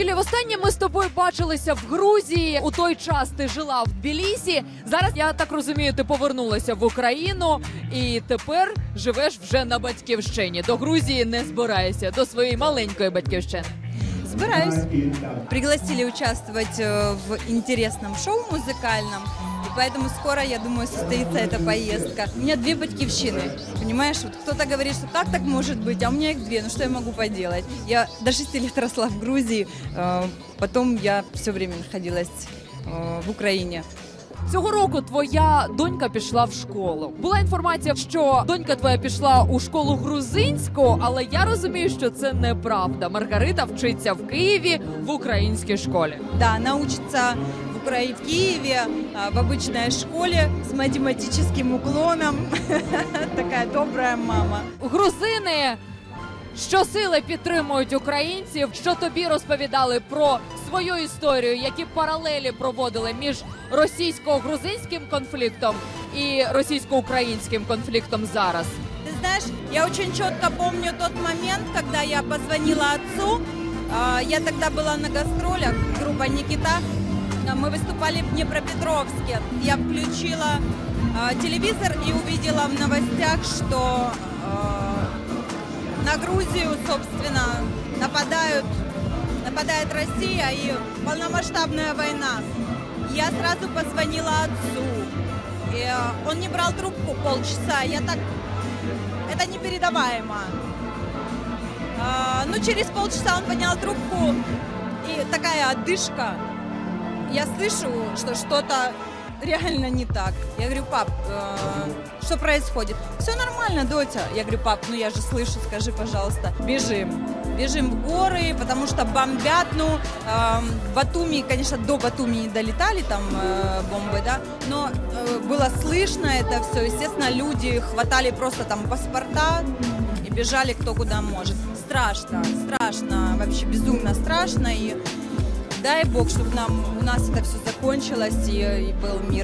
Юлія, востаннє ми з тобою бачилися в Грузії. У той час ти жила в Тбілісі. Зараз я так розумію, ти повернулася в Україну і тепер живеш вже на батьківщині. До Грузії не збираєшся до своєї маленької батьківщини. Збираюсь. Пригласили участвовать э, в интересном шоу музыкальном И поэтому скоро, я думаю, состоится эта поездка. У меня две батькивщины, понимаешь? Вот кто-то говорит, что как так может быть, а у меня их две, ну что я могу поделать? Я до шести лет росла в Грузии, э, потом я все время находилась э, в Украине. Цього року твоя донька пішла в школу. Була інформація, що донька твоя пішла у школу грузинську, але я розумію, що це неправда. Маргарита вчиться в Києві в українській школі. Да, она учится в, Укра... в Киеве, а, в обычной школе с математическим уклоном. Такая добрая мама. Грузини щосили підтримують українців, що тобі розповідали про свою історію, які паралелі проводили між російсько-грузинським конфліктом і російсько-українським конфліктом зараз. Ты знаешь, я очень четко помню тот момент, когда я позвонила отцу. А, Я тогда была на гастролях, группа Никита. Мы выступали в Днепропетровске. Я включила а, телевизор и увидела в новостях, что а, на Грузию, собственно, нападают, нападает Россия и полномасштабная война. Я сразу позвонила отцу. И э, он не брал трубку полчаса. Я так это непередаваемо. А, ну, через полчаса он поднял трубку, и такая одышка. Я слышу, что что-то реально не так. Я говорю, пап, э, что происходит? Все нормально, доча. Я говорю, пап, ну я же слышу, скажи, пожалуйста. Бежим. Бежим в горы, потому что бомбят. Ну, э, в Батуми, конечно, до Батуми не долетали там э, бомбы, да, но э, было слышно это все. Естественно, люди хватали просто там паспорта и бежали кто куда может. Страшно, страшно, вообще безумно страшно. И дай бог, чтобы нам, у нас это все закончилось и, и был мир.